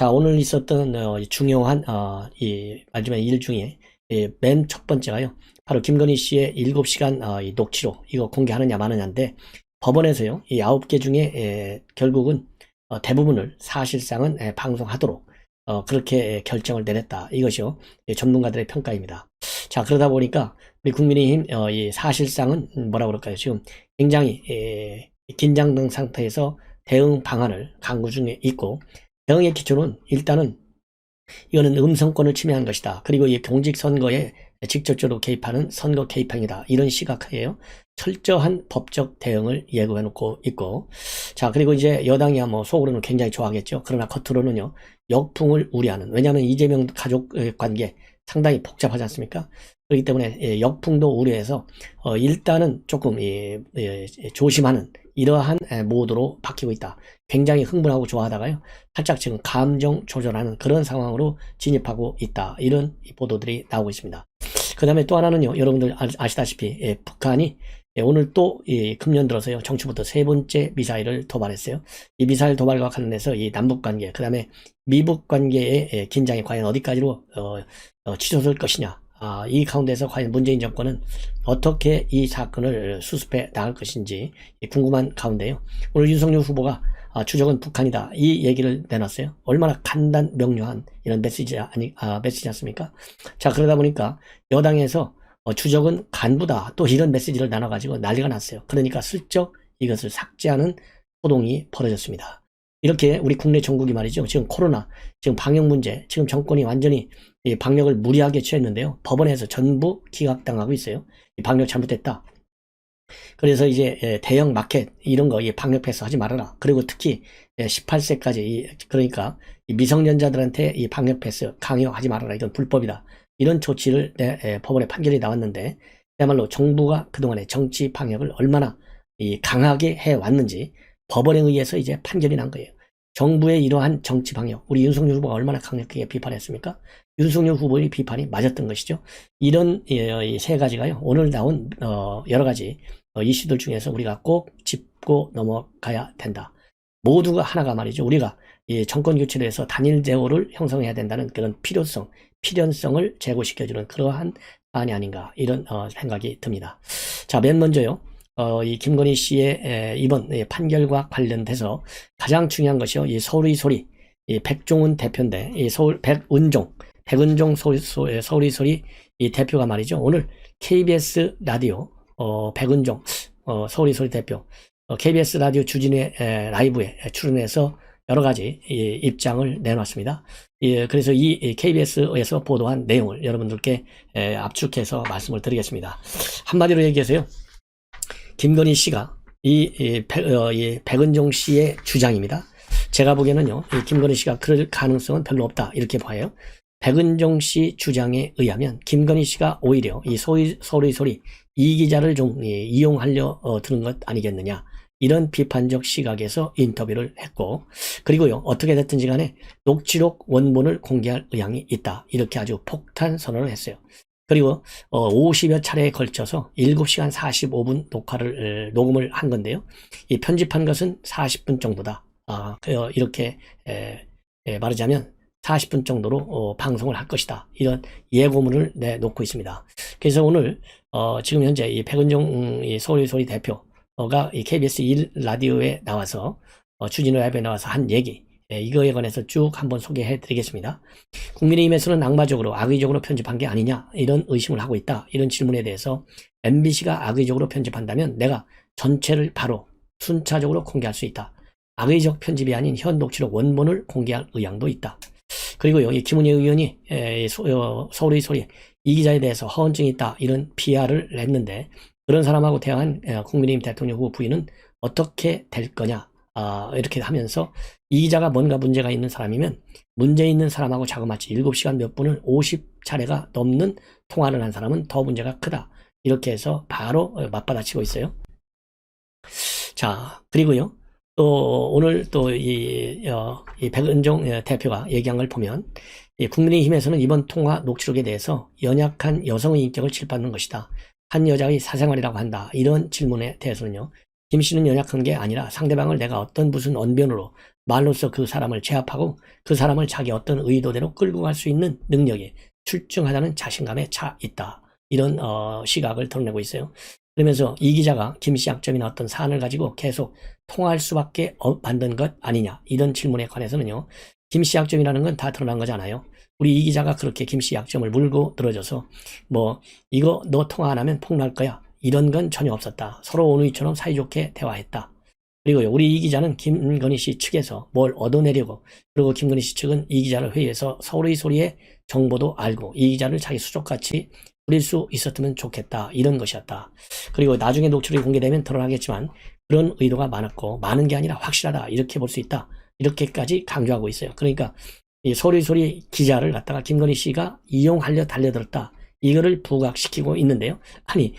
자, 오늘 있었던 어, 중요한 어, 이 마지막 일 중에 맨 첫 번째가요. 바로 김건희 씨의 7시간 어, 이 녹취록 이거 공개하느냐 마느냐인데 법원에서요. 이 9개 중에 에, 결국은 어, 대부분을 사실상은 에, 방송하도록 어, 그렇게 에, 결정을 내렸다. 이것이요. 예, 전문가들의 평가입니다. 자, 그러다 보니까 우리 국민의힘 어, 이 사실상은 뭐라 그럴까요? 지금 굉장히 에, 긴장된 상태에서 대응 방안을 강구 중에 있고 대응의 기초는 일단은 이거는 음성권을 침해한 것이다. 그리고 이 공직선거에 직접적으로 개입하는 선거 개입행위다. 이런 시각이에요. 철저한 법적 대응을 예고해 놓고 있고 자 그리고 이제 여당이야 뭐 속으로는 굉장히 좋아하겠죠. 그러나 겉으로는요 역풍을 우려하는 왜냐하면 이재명 가족 관계 상당히 복잡하지 않습니까? 그렇기 때문에 예, 역풍도 우려해서 어, 일단은 조금 예, 예, 조심하는 이러한 예, 모드로 바뀌고 있다. 굉장히 흥분하고 좋아하다가요. 살짝 지금 감정 조절하는 그런 상황으로 진입하고 있다. 이런 보도들이 나오고 있습니다. 그 다음에 또 하나는요. 여러분들 아- 아시다시피 예, 북한이 예, 오늘 또 이, 금년 들어서요. 정치부터 세 번째 미사일을 도발했어요. 이 미사일 도발과 관련해서 이 남북 관계, 그 다음에 미북 관계의 예, 긴장이 과연 어디까지로 어, 어, 치솟을 것이냐. 아, 이 가운데서 과연 문재인 정권은 어떻게 이 사건을 수습해 나갈 것인지 궁금한 가운데요. 오늘 윤석열 후보가 아, 추적은 북한이다. 이 얘기를 내놨어요. 얼마나 간단 명료한 이런 메시지 아니 아, 메시지 않습니까? 자 그러다 보니까 여당에서 어, 추적은 간부다. 또 이런 메시지를 나눠가지고 난리가 났어요. 그러니까 슬쩍 이것을 삭제하는 호동이 벌어졌습니다. 이렇게 우리 국내 정국이 말이죠. 지금 코로나, 지금 방역 문제, 지금 정권이 완전히 이 방역을 무리하게 취했는데요. 법원에서 전부 기각당하고 있어요. 이 방역 잘못됐다. 그래서 이제 예, 대형 마켓 이런 거이 방역 패스 하지 말아라. 그리고 특히 18세까지 그러니까 이 미성년자들한테 이 방역 패스 강요하지 말아라. 이건 불법이다. 이런 조치를 내, 예, 법원의 판결이 나왔는데 그야말로 정부가 그동안에 정치 방역을 얼마나 이 강하게 해 왔는지 법원에 의해서 이제 판결이 난 거예요. 정부의 이러한 정치 방역, 우리 윤석열 후보가 얼마나 강력하게 비판했습니까? 윤석열 후보의 비판이 맞았던 것이죠. 이런 예, 이세 가지가요. 오늘 나온 어, 여러 가지 어, 이슈들 중에서 우리가 꼭 짚고 넘어가야 된다. 모두가 하나가 말이죠. 우리가 이 정권 교체를 해서 단일 제호를 형성해야 된다는 그런 필요성, 필연성을 제고시켜주는 그러한 사안이 아닌가 이런 어, 생각이 듭니다. 자, 맨 먼저요. 어, 이 김건희 씨의 에, 이번 예, 판결과 관련돼서 가장 중요한 것이요. 이 서울의 소리, 이 백종훈 대표인데 이 서울 백은종, 백은종 서울, 소- 서울의 소리 이 대표가 말이죠. 오늘 KBS 라디오 어, 백은종 어, 서울의 소리 대표 어, KBS 라디오 주진의 에, 라이브에 출연해서 여러 가지 이, 입장을 내놨습니다. 예, 그래서 이 KBS에서 보도한 내용을 여러분들께 에, 압축해서 말씀을 드리겠습니다. 한마디로 얘기해서요. 김건희 씨가 이, 이, 백, 어, 이 백은종 씨의 주장입니다. 제가 보기에는요, 이 김건희 씨가 그럴 가능성은 별로 없다. 이렇게 봐요. 백은종 씨 주장에 의하면 김건희 씨가 오히려 이 소위, 서울의 소리 이 기자를 좀 예, 이용하려 어, 드는 것 아니겠느냐. 이런 비판적 시각에서 인터뷰를 했고, 그리고요, 어떻게 됐든지 간에 녹취록 원본을 공개할 의향이 있다. 이렇게 아주 폭탄 선언을 했어요. 그리고 어, 50여 차례에 걸쳐서 7시간 45분 녹화를 에, 녹음을 한 건데요. 이 편집한 것은 40분 정도다. 아, 그, 어, 이렇게 에, 에, 말하자면 40분 정도로 어, 방송을 할 것이다. 이런 예고문을 내놓고 있습니다. 그래서 오늘 어, 지금 현재 이 백은종 음, 이 서울의 소리 대표 가이 KBS 1 라디오에 나와서 어, 주진우 라이브에 나와서 한 얘기 예, 이거에 관해서 쭉 한번 소개해 드리겠습니다. 국민의힘에서는 악마적으로 악의적으로 편집한 게 아니냐 이런 의심을 하고 있다. 이런 질문에 대해서 MBC가 악의적으로 편집한다면 내가 전체를 바로 순차적으로 공개할 수 있다. 악의적 편집이 아닌 현 녹취록 원본을 공개할 의향도 있다. 그리고요, 이 김은혜 의원이 에, 소- 어, 서울의 소리 이 기자에 대해서 허언증이 있다 이런 PR을 냈는데 그런 사람하고 대화한 에, 국민의힘 대통령 후보 부인은 어떻게 될 거냐 아, 이렇게 하면서 이 기자가 뭔가 문제가 있는 사람이면 문제 있는 사람하고 자그마치 7시간 몇 분을 50차례가 넘는 통화를 한 사람은 더 문제가 크다. 이렇게 해서 바로 어, 맞받아치고 있어요. 자, 그리고요. 또 오늘 또이 어, 이 백은종 어, 대표가 얘기한 걸 보면 이 국민의힘에서는 이번 통화 녹취록에 대해서 연약한 여성의 인격을 질받는 것이다. 한 여자의 사생활이라고 한다. 이런 질문에 대해서는요. 김 씨는 연약한 게 아니라 상대방을 내가 어떤 무슨 언변으로 말로써 그 사람을 제압하고 그 사람을 자기 어떤 의도대로 끌고 갈 수 있는 능력이 출중하다는 자신감에 차 있다. 이런 어, 시각을 드러내고 있어요. 그러면서 이 기자가 김 씨 약점이나 어떤 사안을 가지고 계속 통할 수밖에 어- 만든 것 아니냐 이런 질문에 관해서는요. 김 씨 약점이라는 건 다 드러난 거잖아요. 우리 이 기자가 그렇게 김 씨 약점을 물고 들어줘서 뭐 이거 너 통화 안 하면 폭로할 거야 이런 건 전혀 없었다. 서로 오누이처럼 사이좋게 대화했다. 그리고요, 우리 이 기자는 김건희 씨 측에서 뭘 얻어내려고, 그리고 김건희 씨 측은 이 기자를 회의해서 서울의 소리의 정보도 알고, 이 기자를 자기 수족같이 부릴 수 있었으면 좋겠다. 이런 것이었다. 그리고 나중에 녹취록이 공개되면 드러나겠지만, 그런 의도가 많았고, 많은 게 아니라 확실하다. 이렇게 볼 수 있다. 이렇게까지 강조하고 있어요. 그러니까, 이 소리 소리 기자를 갖다가 김건희 씨가 이용하려 달려들었다. 이거를 부각시키고 있는데요. 아니,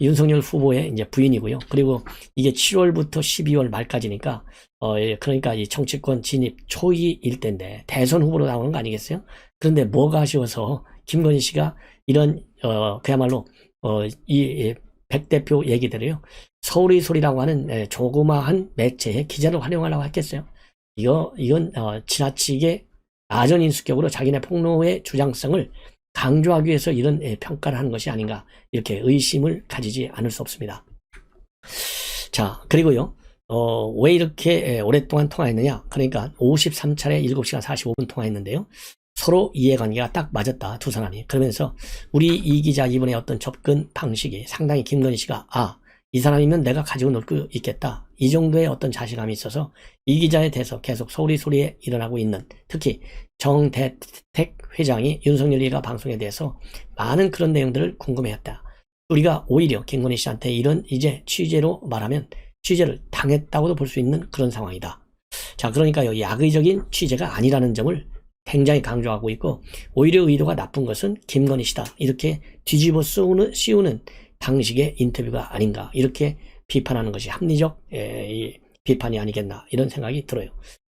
윤석열 후보의 이제 부인이고요. 그리고 이게 7월부터 12월 말까지니까, 어, 예, 그러니까 이 정치권 진입 초기일 때인데, 대선 후보로 나오는 거 아니겠어요? 그런데 뭐가 아쉬워서 김건희 씨가 이런, 어, 그야말로, 어, 이, 이, 백 대표 얘기들을요, 서울의 소리라고 하는 예, 조그마한 매체의 기자를 활용하려고 했겠어요? 이거, 이건, 어, 지나치게 아전인수격으로 자기네 폭로의 주장성을 강조하기 위해서 이런 예, 평가를 하는 것이 아닌가 이렇게 의심을 가지지 않을 수 없습니다. 자 그리고요. 어, 왜 이렇게 예, 오랫동안 통화했느냐? 그러니까 53차례 7시간 45분 통화했는데요. 서로 이해관계가 딱 맞았다 두 사람이. 그러면서 우리 이 기자 이번에 어떤 접근 방식이 상당히 김건희 씨가 아 이 사람이면 내가 가지고 놀 수 있겠다 이 정도의 어떤 자신감이 있어서 이 기자에 대해서 계속 소리 소리에 일어나고 있는 특히 정대택 회장이 윤석열이가 방송에 대해서 많은 그런 내용들을 궁금해했다. 우리가 오히려 김건희 씨한테 이런 이제 취재로 말하면 취재를 당했다고도 볼 수 있는 그런 상황이다. 자, 그러니까요, 야의적인 취재가 아니라는 점을 굉장히 강조하고 있고, 오히려 의도가 나쁜 것은 김건희 씨다. 이렇게 뒤집어 씌우는 방식의 인터뷰가 아닌가. 이렇게 비판하는 것이 합리적 에, 이 비판이 아니겠나. 이런 생각이 들어요.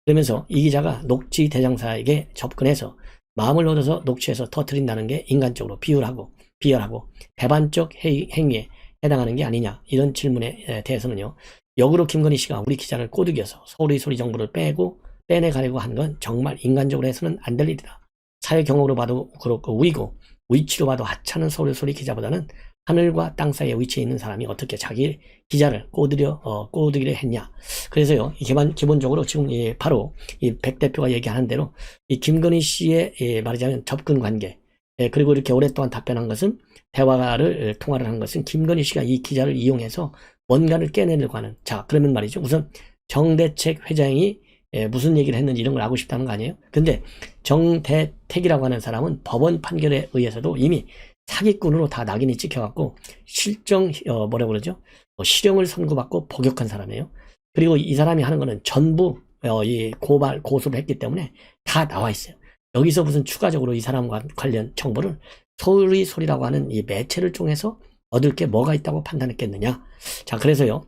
그러면서 이 기자가 녹취 대장사에게 접근해서 마음을 얻어서 녹취해서 터트린다는 게 인간적으로 비율하고 비열하고 배반적 해- 행위에 해당하는 게 아니냐 이런 질문에 대해서는요 역으로 김건희 씨가 우리 기자를 꼬드겨서 서울의 소리 정보를 빼고 빼내가려고 한 건 정말 인간적으로 해서는 안 될 일이다 사회 경험으로 봐도 그렇고 우이고 위치로 봐도 하찮은 서울의 소리 기자보다는 하늘과 땅 사이에 위치해 있는 사람이 어떻게 자기 기자를 꼬드려 어, 꼬드기를 했냐 그래서요 이 기본, 기본적으로 지금 이 바로 이 백 대표가 얘기하는 대로 이 김건희 씨의 예, 말하자면 접근 관계 예, 그리고 이렇게 오랫동안 답변한 것은 대화를 예, 통화를 한 것은 김건희 씨가 이 기자를 이용해서 뭔가를 깨내려고 하는 자 그러면 말이죠 우선 정대책 회장이 예, 무슨 얘기를 했는지 이런 걸 알고 싶다는 거 아니에요? 근데 정대택이라고 하는 사람은 법원 판결에 의해서도 이미 사기꾼으로 다 낙인이 찍혀갖고 실정 어, 뭐라 그러죠? 어, 실형을 선고받고 복역한 사람이에요. 그리고 이 사람이 하는 거는 전부 어, 이 고발 고소를 했기 때문에 다 나와 있어요. 여기서 무슨 추가적으로 이 사람과 관련 정보를 소리 소리라고 하는 이 매체를 통해서 얻을 게 뭐가 있다고 판단했겠느냐? 자, 그래서요.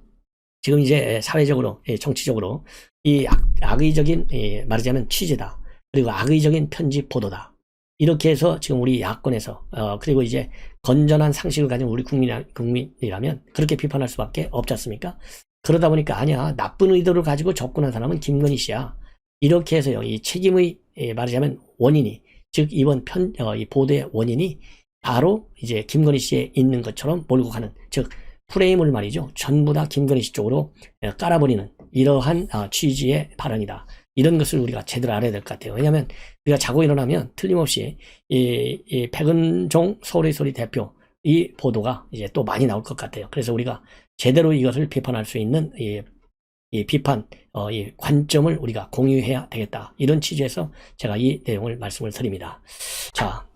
지금 이제 사회적으로, 예, 정치적으로 이 악, 악의적인 예, 말하자면 취재다. 그리고 악의적인 편집 보도다. 이렇게 해서 지금 우리 야권에서 어, 그리고 이제 건전한 상식을 가진 우리 국민, 국민이라면 그렇게 비판할 수밖에 없지 않습니까? 그러다 보니까 아니야 나쁜 의도를 가지고 접근한 사람은 김건희 씨야. 이렇게 해서요 이 책임의 예, 말하자면 원인이 즉 이번 편 어, 이 보도의 원인이 바로 이제 김건희 씨에 있는 것처럼 몰고 가는 즉 프레임을 말이죠 전부 다 김건희 씨 쪽으로 예, 깔아버리는 이러한 아, 취지의 발언이다. 이런 것을 우리가 제대로 알아야 될 것 같아요. 왜냐하면 우리가 자고 일어나면 틀림없이 이, 이 백은종 서울의 소리 대표 이 보도가 이제 또 많이 나올 것 같아요. 그래서 우리가 제대로 이것을 비판할 수 있는 이, 이 비판 어, 이 관점을 우리가 공유해야 되겠다. 이런 취지에서 제가 이 내용을 말씀을 드립니다. 자,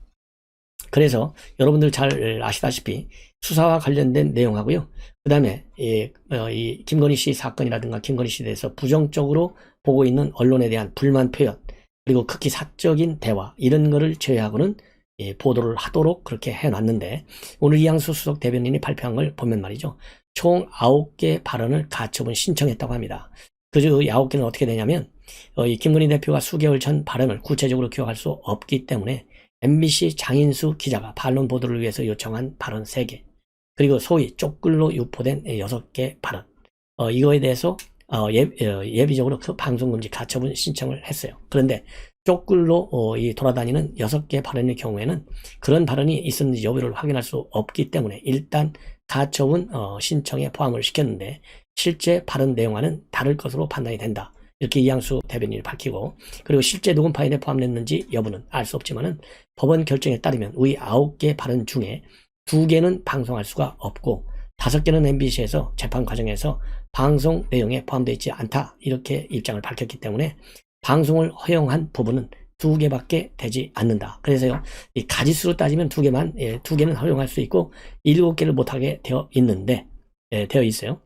그래서 여러분들 잘 아시다시피 수사와 관련된 내용하고요. 그 다음에 이, 어, 이 김건희 씨 사건이라든가 김건희 씨에 대해서 부정적으로 보고 있는 언론에 대한 불만 표현 그리고 극히 사적인 대화 이런 거를 제외하고는 예, 보도를 하도록 그렇게 해놨는데 오늘 이양수 수석 대변인이 발표한 걸 보면 말이죠. 총 9개 발언을 가처분 신청했다고 합니다. 그중 9개는 어떻게 되냐면 어, 이 김건희 대표가 수개월 전 발언을 구체적으로 기억할 수 없기 때문에 MBC 장인수 기자가 반론 보도를 위해서 요청한 발언 3개 그리고 소위 쪽글로 유포된 6개 발언 어, 이거에 대해서 어, 예, 어, 예 비적으로 그 방송금지 가처분 신청을 했어요. 그런데 쪽글로 어, 이 돌아다니는 여섯 개 발언의 경우에는 그런 발언이 있었는지 여부를 확인할 수 없기 때문에 일단 가처분 어, 신청에 포함을 시켰는데 실제 발언 내용과는 다를 것으로 판단이 된다. 이렇게 이양수 대변인이 밝히고 그리고 실제 녹음 파일에 포함됐는지 여부는 알 수 없지만은 법원 결정에 따르면 위 아홉 개 발언 중에 두 개는 방송할 수가 없고 다섯 개는 MBC에서 재판 과정에서 방송 내용에 포함되어 있지 않다 이렇게 입장을 밝혔기 때문에 방송을 허용한 부분은 두 개밖에 되지 않는다. 그래서요, 이 가지수로 따지면 두 개만, 예, 두 개는 허용할 수 있고, 일곱 개를 못하게 되어 있는데, 예, 되어 있어요.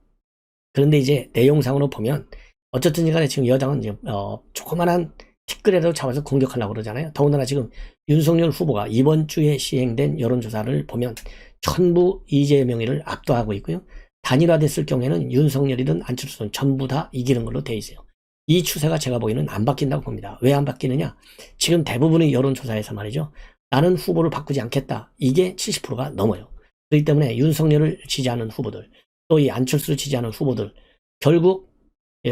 그런데 이제 내용상으로 보면, 어쨌든 간에 지금 여당은 지금, 어, 조그만한 티끌에도 잡아서 공격하려고 그러잖아요. 더군다나 지금 윤석열 후보가 이번 주에 시행된 여론조사를 보면, 전부 이재명이를 압도하고 있고요. 단일화됐을 경우에는 윤석열이든 안철수든 전부 다 이기는 걸로 돼 있어요. 이 추세가 제가 보기에는 안 바뀐다고 봅니다. 왜 안 바뀌느냐? 지금 대부분의 여론조사에서 말이죠. 나는 후보를 바꾸지 않겠다. 이게 70%가 넘어요. 그렇기 때문에 윤석열을 지지하는 후보들, 또 이 안철수를 지지하는 후보들, 결국,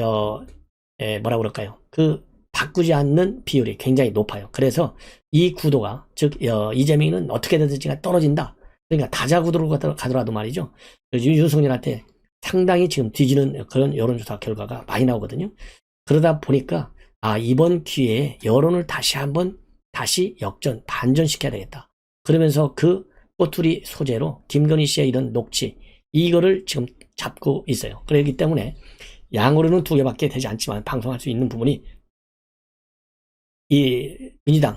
어, 에, 뭐라 그럴까요? 그, 바꾸지 않는 비율이 굉장히 높아요. 그래서 이 구도가, 즉, 어, 이재명은 어떻게 되든지가 떨어진다. 그러니까 다자 구도로 가더라도 말이죠. 윤석열한테 상당히 지금 뒤지는 그런 여론조사 결과가 많이 나오거든요. 그러다 보니까 아 이번 기회에 여론을 다시 한번 다시 역전 반전시켜야 되겠다. 그러면서 그 꼬투리 소재로 김건희 씨의 이런 녹취 이거를 지금 잡고 있어요. 그렇기 때문에 양으로는 두 개밖에 되지 않지만 방송할 수 있는 부분이 이 민주당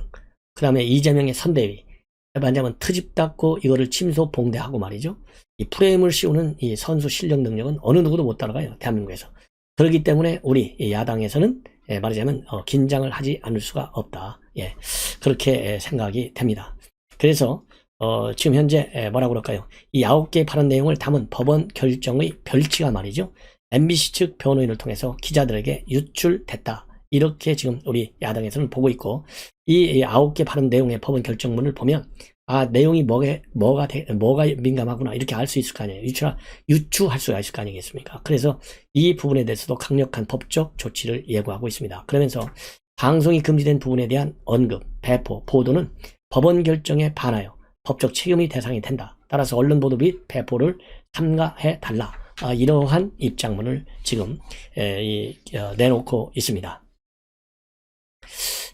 그 다음에 이재명의 선대위 반장은 트집 닦고 이거를 침소 봉대하고 말이죠. 이 프레임을 씌우는 이 선수 실력 능력은 어느 누구도 못 따라가요. 대한민국에서. 그렇기 때문에 우리 야당에서는 예, 말하자면 어, 긴장을 하지 않을 수가 없다. 예, 그렇게 예, 생각이 됩니다. 그래서 어, 지금 현재 예, 뭐라 그럴까요? 이 아홉 개 발언 내용을 담은 법원 결정의 별치가 말이죠. MBC 측 변호인을 통해서 기자들에게 유출됐다. 이렇게 지금 우리 야당에서는 보고 있고 이 아홉 개 발언 내용의 법원 결정문을 보면 아 내용이 뭐가 뭐가 되, 뭐가 민감하구나 이렇게 알 수 있을 거 아니에요. 유추 유추할 수가 있을 거 아니겠습니까? 그래서 이 부분에 대해서도 강력한 법적 조치를 예고하고 있습니다. 그러면서 방송이 금지된 부분에 대한 언급 배포 보도는 법원 결정에 반하여 법적 책임의 대상이 된다. 따라서 언론 보도 및 배포를 삼가해 달라. 아, 이러한 입장문을 지금 에, 이, 어, 내놓고 있습니다.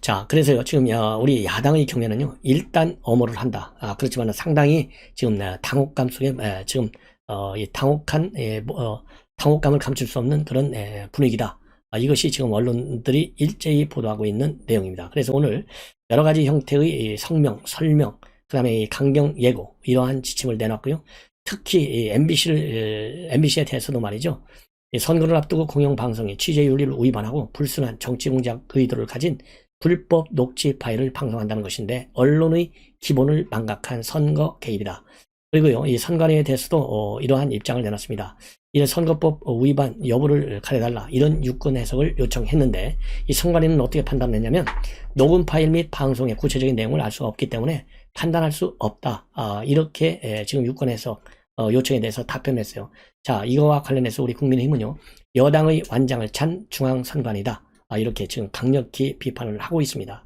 자, 그래서요, 지금, 어, 우리 야당의 경우에는요, 일단 엄호를 한다. 아, 그렇지만 상당히 지금, 어, 당혹감 속에, 에, 지금, 어, 이 당혹한, 에, 뭐, 어, 당혹감을 감출 수 없는 그런 에, 분위기다. 아, 이것이 지금 언론들이 일제히 보도하고 있는 내용입니다. 그래서 오늘 여러 가지 형태의 성명, 설명, 그 다음에 강경 예고, 이러한 지침을 내놨고요. 특히 MBC를, MBC에 대해서도 말이죠. 선거를 앞두고 공영방송이 취재윤리를 위반하고 불순한 정치공작 의도를 가진 불법 녹취 파일을 방송한다는 것인데 언론의 기본을 망각한 선거 개입이다. 그리고요, 이 선관위에 대해서도 어, 이러한 입장을 내놨습니다. 이런 선거법 위반 여부를 가려달라 이런 유권 해석을 요청했는데 이 선관위는 어떻게 판단했냐면 녹음 파일 및 방송의 구체적인 내용을 알 수가 없기 때문에 판단할 수 없다. 아, 이렇게 에, 지금 유권 해석 어, 요청에 대해서 답변했어요. 자, 이거와 관련해서 우리 국민의힘은요, 여당의 완장을 찬 중앙선관위다. 아, 이렇게 지금 강력히 비판을 하고 있습니다.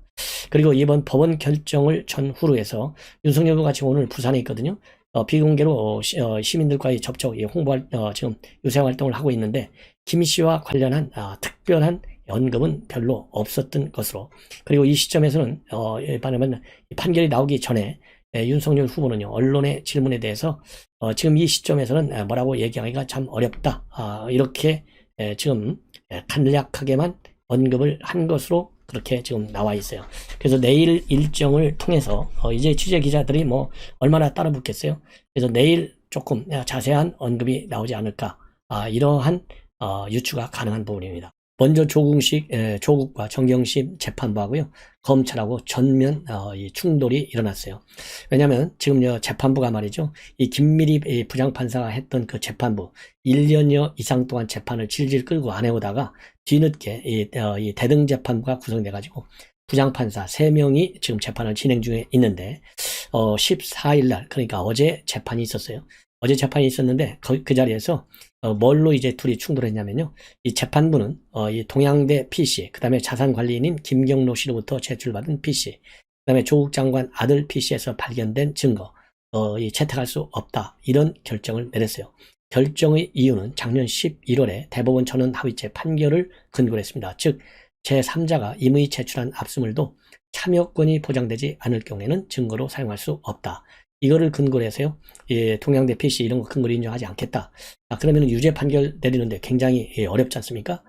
그리고 이번 법원 결정을 전후로 해서 윤석열 후보가 지금 오늘 부산에 있거든요. 어, 비공개로 어, 시, 어, 민들과의 접촉, 홍보 어, 지금 유세 활동을 하고 있는데 김 씨와 관련한 아, 특별한 연금은 별로 없었던 것으로 그리고 이 시점에서는 어, 반면 판결이 나오기 전에 예, 윤석열 후보는요 언론의 질문에 대해서 어, 지금 이 시점에서는 뭐라고 얘기하기가 참 어렵다 아, 이렇게 예, 지금 예, 간략하게만 언급을 한 것으로 그렇게 지금 나와 있어요. 그래서 내일 일정을 통해서 어 이제 취재 기자들이 뭐 얼마나 따라 붙겠어요. 그래서 내일 조금 자세한 언급이 나오지 않을까 아, 이러한 어, 유추가 가능한 부분입니다. 먼저 조국식, 에, 조국과 정경심 재판부하고요. 검찰하고 전면 어, 이 충돌이 일어났어요. 왜냐하면 지금 요 재판부가 말이죠. 이 김미리 부장판사가 했던 그 재판부 1년여 이상 동안 재판을 질질 끌고 안 해오다가 뒤늦게 이, 어, 이 대등 재판부가 구성돼 가지고 부장판사 3명이 지금 재판을 진행 중에 있는데 어, 14일 날 그러니까 어제 재판이 있었어요. 어제 재판이 있었는데 그, 그 자리에서 어, 뭘로 이제 둘이 충돌했냐면요. 이 재판부는 어, 이 동양대 PC, 그 다음에 자산관리인인 김경로 씨로부터 제출받은 PC, 그 다음에 조국 장관 아들 PC에서 발견된 증거, 어, 이 채택할 수 없다 이런 결정을 내렸어요. 결정의 이유는 작년 11월에 대법원 전원 하위체 판결을 근거로 했습니다. 즉 제3자가 임의 제출한 압수물도 참여권이 보장되지 않을 경우에는 증거로 사용할 수 없다. 이거를 근거로 해서요. 예, 동양대 PC 이런 거 근거로 인정하지 않겠다. 아, 그러면 유죄 판결 내리는데 굉장히 예, 어렵지 않습니까?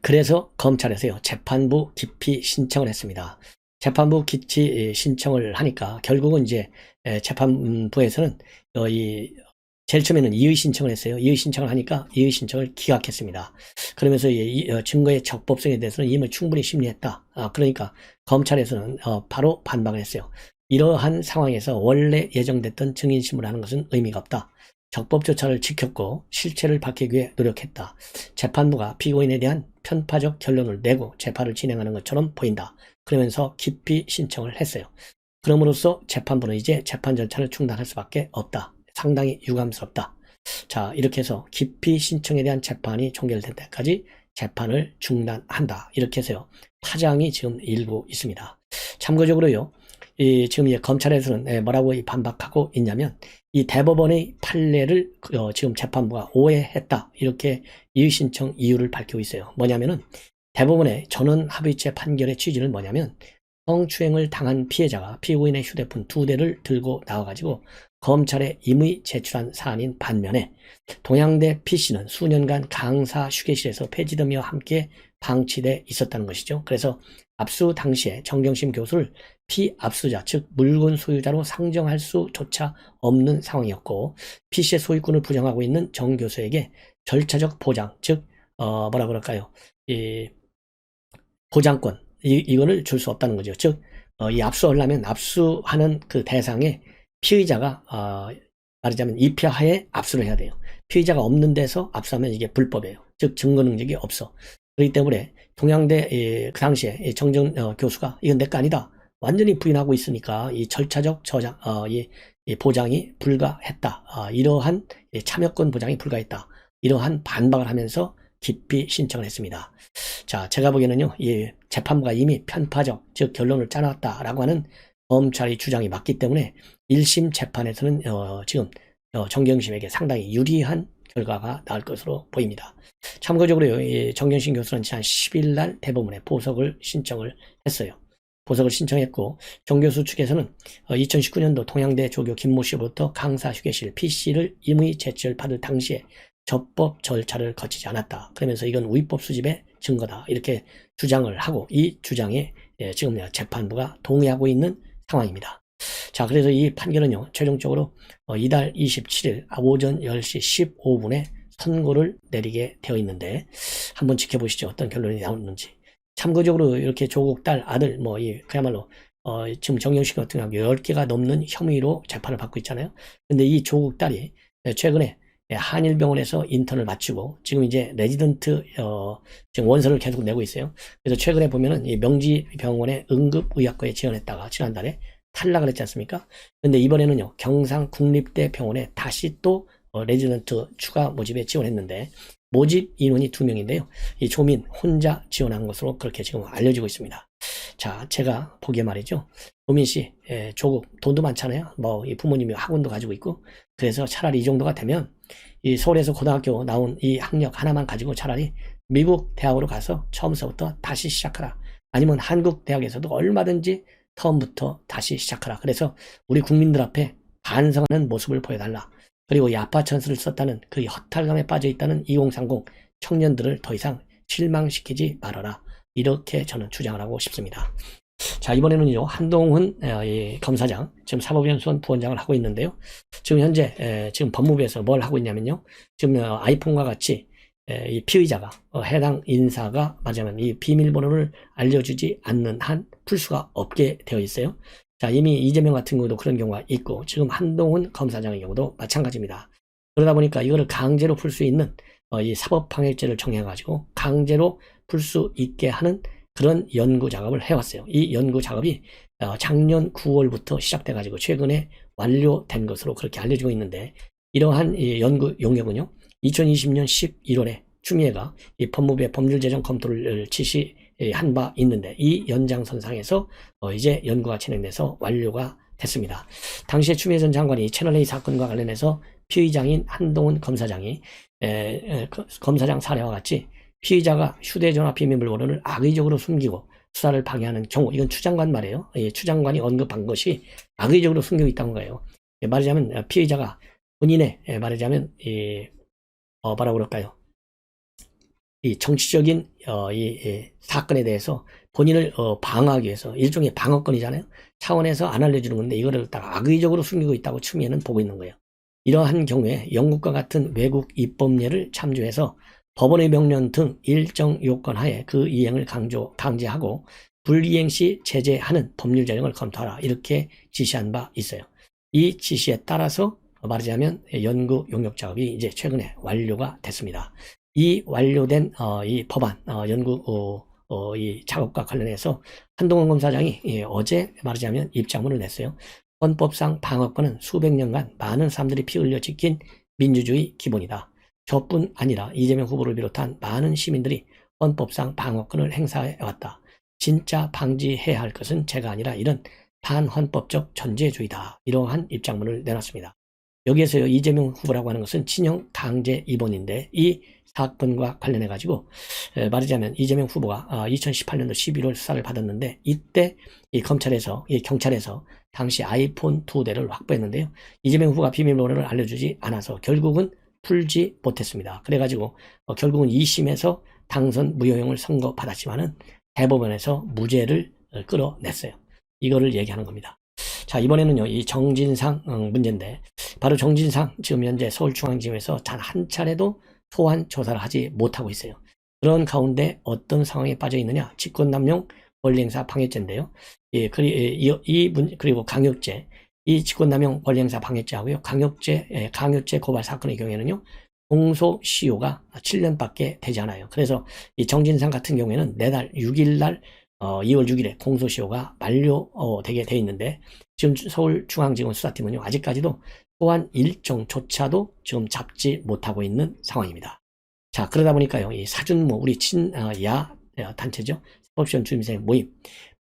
그래서 검찰에서요. 재판부 기피 신청을 했습니다. 재판부 기피 예, 신청을 하니까 결국은 이제 예, 재판부에서는 어, 이 제일 처음에는 이의 신청을 했어요. 이의 신청을 하니까 이의 신청을 기각했습니다. 그러면서 이, 어, 증거의 적법성에 대해서는 이미 충분히 심리했다. 아, 그러니까 검찰에서는 어, 바로 반박을 했어요. 이러한 상황에서 원래 예정됐던 증인신문을 하는 것은 의미가 없다. 적법 조차를 지켰고 실체를 밝히기 위해 노력했다. 재판부가 피고인에 대한 편파적 결론을 내고 재판을 진행하는 것처럼 보인다. 그러면서 깊이 신청을 했어요. 그럼으로써 재판부는 이제 재판 절차를 중단할 수밖에 없다. 상당히 유감스럽다. 자, 이렇게 해서 기피 신청에 대한 재판이 종결될 때까지 재판을 중단한다. 이렇게 해서요. 파장이 지금 일고 있습니다. 참고적으로요. 이 지금 이제 검찰에서는 예, 뭐라고 반박하고 있냐면 이 대법원의 판례를 어, 지금 재판부가 오해했다. 이렇게 이의 신청 이유를 밝히고 있어요. 뭐냐면은 대법원의 전원 합의체 판결의 취지는 뭐냐면 성추행을 당한 피해자가 피고인의 휴대폰 두 대를 들고 나와가지고 검찰에 임의 제출한 사안인 반면에 동양대 PC는 수년간 강사 휴게실에서 폐지되며 함께 방치돼 있었다는 것이죠. 그래서 압수 당시에 정경심 교수를 피압수자, 즉 물건 소유자로 상정할 수조차 없는 상황이었고 PC의 소유권을 부정하고 있는 정 교수에게 절차적 보장, 즉 어, 뭐라 그럴까요? 이 보장권 이, 이거를 줄 수 없다는 거죠. 즉, 어, 이 압수하려면 압수하는 그 대상에 피의자가 어, 말하자면 입회하에 압수를 해야 돼요. 피의자가 없는 데서 압수하면 이게 불법이에요. 즉 증거 능력이 없어. 그렇기 때문에 동양대 예, 그 당시에 예, 정정 어, 교수가 이건 내 거 아니다. 완전히 부인하고 있으니까 이 절차적 저장, 어, 이, 이 보장이 불가했다. 어, 이러한 예, 참여권 보장이 불가했다. 이러한 반박을 하면서 깊이 신청을 했습니다. 자, 제가 보기에는요, 이 재판부가 이미 편파적, 즉 결론을 짜놨다라고 하는 검찰의 주장이 맞기 때문에 1심 재판에서는 어, 지금 어, 정경심에게 상당히 유리한 결과가 나올 것으로 보입니다. 참고적으로 이 정경심 교수는 지난 10일 날 대법원에 보석을 신청을 했어요. 보석을 신청했고 정 교수 측에서는 2019년도 동양대 조교 김모 씨로부터 강사 휴게실 PC를 임의 제출 받을 당시에 적법 절차를 거치지 않았다. 그러면서 이건 위법 수집의 증거다. 이렇게 주장을 하고 이 주장에 예, 지금 재판부가 동의하고 있는 상황입니다. 자, 그래서 이 판결은요, 최종적으로 어, 이달 27일 오전 10시 15분에 선고를 내리게 되어 있는데 한번 지켜보시죠. 어떤 결론이 나오는지. 참고적으로 이렇게 조국 딸 아들 뭐 이 그야말로 어, 지금 정영식 같은 경우 10개가 넘는 혐의로 재판을 받고 있잖아요. 근데 이 조국 딸이 최근에 한일병원에서 인턴을 마치고 지금 이제 레지던트 어, 지금 원서를 계속 내고 있어요. 그래서 최근에 보면은 이 명지병원의 응급의학과에 지원했다가 지난달에 탈락을 했지 않습니까? 근데 이번에는요 경상 국립대 병원에 다시 또 어, 레지던트 추가 모집에 지원했는데 모집 인원이 두 명인데요. 이 조민 혼자 지원한 것으로 그렇게 지금 알려지고 있습니다. 자, 제가 보기에 말이죠. 조민 씨, 예, 조국 돈도 많잖아요. 뭐 이 부모님이 학원도 가지고 있고 그래서 차라리 이 정도가 되면 이 서울에서 고등학교 나온 이 학력 하나만 가지고 차라리 미국 대학으로 가서 처음서부터 다시 시작하라. 아니면 한국 대학에서도 얼마든지 처음부터 다시 시작하라. 그래서 우리 국민들 앞에 반성하는 모습을 보여달라. 그리고 이 아빠 천수를 썼다는 그 허탈감에 빠져 있다는 2030 청년들을 더 이상 실망시키지 말아라. 이렇게 저는 주장을 하고 싶습니다. 자, 이번에는요, 한동훈 어, 검사장, 지금 사법연수원 부원장을 하고 있는데요. 지금 현재, 지금 법무부에서 뭘 하고 있냐면요. 지금 어, 아이폰과 같이 이 피의자가, 어, 해당 인사가 맞으면 이 비밀번호를 알려주지 않는 한 풀 수가 없게 되어 있어요. 자, 이미 이재명 같은 경우도 그런 경우가 있고, 지금 한동훈 검사장의 경우도 마찬가지입니다. 그러다 보니까 이거를 강제로 풀 수 있는 이 사법방해죄를 정해가지고 강제로 풀 수 있게 하는 그런 연구 작업을 해왔어요. 이 연구 작업이 어, 작년 9월부터 시작돼가지고 최근에 완료된 것으로 그렇게 알려지고 있는데 이러한 이 연구 용역은요 2020년 11월에 추미애가 이 법무부의 법률제정 검토를 지시한 바 있는데 이 연장선상에서 어, 이제 연구가 진행돼서 완료가 됐습니다. 당시에 추미애 전 장관이 채널A 사건과 관련해서 피의장인 한동훈 검사장이 에, 에, 그 검사장 사례와 같이 피의자가 휴대전화 비밀번호를 악의적으로 숨기고 수사를 방해하는 경우 이건 추장관 말이에요. 예, 추장관이 언급한 것이 악의적으로 숨기고 있다는 거예요. 예, 말하자면 어, 피의자가 본인의 예, 말하자면 이 어, 뭐라 그럴까요? 이 정치적인 어, 이, 이 사건에 대해서 본인을 어, 방어하기 위해서 일종의 방어권이잖아요. 차원에서 안 알려주는 건데 이거를 딱 악의적으로 숨기고 있다고 추미애는 보고 있는 거예요. 이러한 경우에 영국과 같은 외국 입법례를 참조해서 법원의 명령 등 일정 요건 하에 그 이행을 강조 강제하고 불이행 시 제재하는 법률 제정을 검토하라 이렇게 지시한 바 있어요. 이 지시에 따라서 말하자면 연구 용역 작업이 이제 최근에 완료가 됐습니다. 이 완료된 어, 이 법안 어, 연구 어, 어, 이 작업과 관련해서 한동훈 검사장이 예, 어제 말하자면 입장문을 냈어요. 헌법상 방어권은 수백 년간 많은 사람들이 피 흘려 지킨 민주주의 기본이다. 저뿐 아니라 이재명 후보를 비롯한 많은 시민들이 헌법상 방어권을 행사해 왔다. 진짜 방지해야 할 것은 제가 아니라 이런 반헌법적 전제주의다. 이러한 입장문을 내놨습니다. 여기에서 이재명 후보라고 하는 것은 친형 강제 입원인데 이 사건과 관련해 가지고 말하자면 이재명 후보가 2018년도 11월 수사를 받았는데 이때 이 검찰에서 이 경찰에서 당시 아이폰 두 대를 확보했는데요. 이재명 후보가 비밀번호를 알려주지 않아서 결국은 풀지 못했습니다. 그래가지고 어, 결국은 2심에서 당선 무효형을 선고받았지만은 대법원에서 무죄를 어, 끌어냈어요. 이거를 얘기하는 겁니다. 자 이번에는요 이 정진상 어, 문제인데 바로 정진상 지금 현재 서울중앙지검에서 단 한 차례도 소환 조사를 하지 못하고 있어요. 그런 가운데 어떤 상황에 빠져 있느냐 직권남용 권리행사 방해죄인데요. 예, 그리, 이, 이 문, 그리고 강요죄 이 직권남용 권리행사 방해죄하고요. 강요죄, 예, 강요죄 고발 사건의 경우에는요. 공소 시효가 7년밖에 되지 않아요. 그래서 이 정진상 같은 경우에는 내달 6일 날 어, 2월 6일에 공소시효가 만료되게 돼 있는데 지금 서울중앙지검 수사팀은요. 아직까지도 소환 일정조차도 지금 잡지 못하고 있는 상황입니다. 자 그러다 보니까요. 이 사준모 우리 친야 어, 단체죠. 사법시험 주임생 모임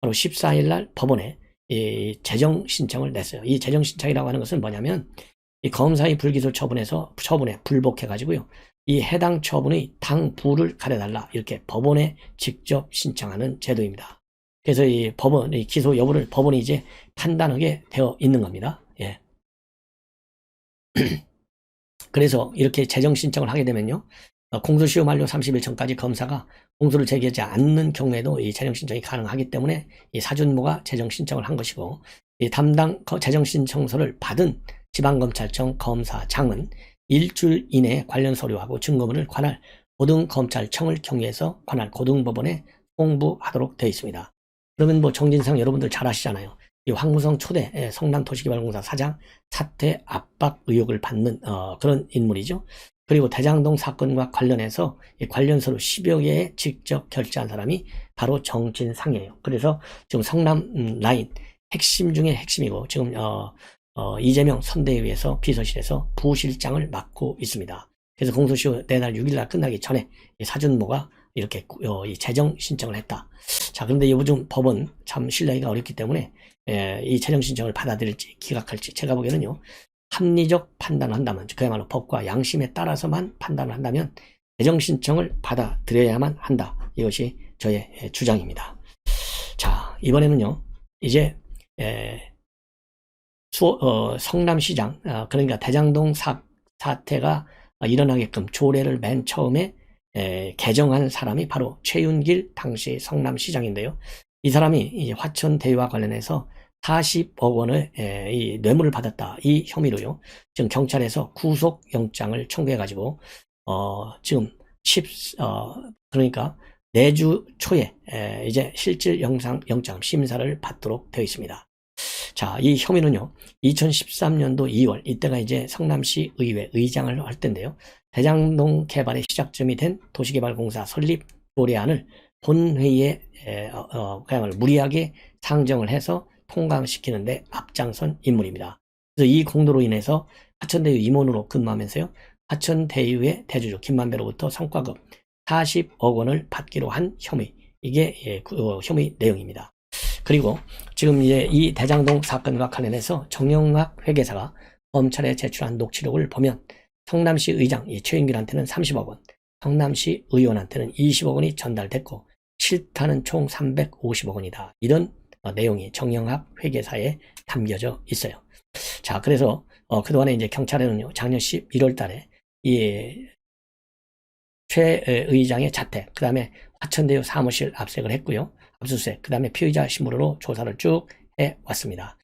바로 14일날 법원에 이 재정 신청을 냈어요. 이 재정 신청이라고 하는 것은 뭐냐면 이 검사의 불기소 처분에서 처분에 불복해 가지고요. 이 해당 처분의 당부를 가려달라 이렇게 법원에 직접 신청하는 제도입니다. 그래서 이 법원 이 기소 여부를 법원이 이제 판단하게 되어 있는 겁니다. 예. 그래서 이렇게 재정 신청을 하게 되면요. 어, 공소시효 만료 30일 전까지 검사가 공소를 제기하지 않는 경우에도 이 재정 신청이 가능하기 때문에 이 사준모가 재정 신청을 한 것이고 이 담당 재정 신청서를 받은 지방검찰청 검사장은 일주일 이내에 관련 서류하고 증거물을 관할 고등검찰청을 경유해서 관할 고등법원에 공부하도록 되어 있습니다. 그러면 뭐 정진상 여러분들 잘 아시잖아요. 이 황무성 초대 예, 성남도시개발공사 사장 사퇴 압박 의혹을 받는 어, 그런 인물이죠. 그리고 대장동 사건과 관련해서 관련서로 10여 개에 직접 결제한 사람이 바로 정진상이에요. 그래서 지금 성남 음, 라인 핵심 중에 핵심이고 지금 어, 어, 이재명 선대위에서 비서실에서 부실장을 맡고 있습니다. 그래서 공소시효 내날 6일날 끝나기 전에 사준모가 이렇게 어, 이 재정 신청을 했다. 자 그런데 요즘 법은 참 신뢰하기가 어렵기 때문에 에, 이 재정 신청을 받아들일지 기각할지 제가 보기에는요 합리적 판단을 한다면 그야말로 법과 양심에 따라서만 판단을 한다면 재정 신청을 받아들여야만 한다. 이것이 저의 주장입니다. 자 이번에는요 이제 에, 수, 어, 성남시장 어, 그러니까 대장동 사, 사태가 일어나게끔 조례를 맨 처음에 에, 개정한 사람이 바로 최윤길 당시 성남시장인데요. 이 사람이 화천 대유와 관련해서 40억 원의 에, 이 뇌물을 받았다. 이 혐의로요. 지금 경찰에서 구속영장을 청구해가지고 어, 지금 10, 어, 그러니까 내주 초에 에, 이제 실질 영상 영장 심사를 받도록 되어 있습니다. 자, 이 혐의는요. 2013년도 2월 이때가 이제 성남시 의회 의장을 할 때인데요. 대장동 개발의 시작점이 된 도시개발공사 설립 조례안을 본회의에 에, 어, 어, 그야말로 무리하게 상정을 해서 통과시키는데 앞장선 인물입니다. 그래서 이 공로로 인해서 화천대유 임원으로 근무하면서요. 화천대유의 대주주 김만배로부터 성과급 40억 원을 받기로 한 혐의. 이게 예, 그, 어, 혐의 내용입니다. 그리고 지금 이제 이 대장동 사건과 관련해서 정영학 회계사가 검찰에 제출한 녹취록을 보면 성남시 의장 이 최인규한테는 30억 원, 성남시 의원한테는 20억 원이 전달됐고 실타는 총 350억 원이다. 이런 어, 내용이 정영학 회계사에 담겨져 있어요. 자, 그래서 어, 그동안에 이제 경찰에는요, 작년 11월 달에 이 최 의장의 자택, 그 다음에 화천대유 사무실 압색을 했고요. 압수수색, 그 다음에 피의자 신문으로 조사를 쭉 해왔습니다.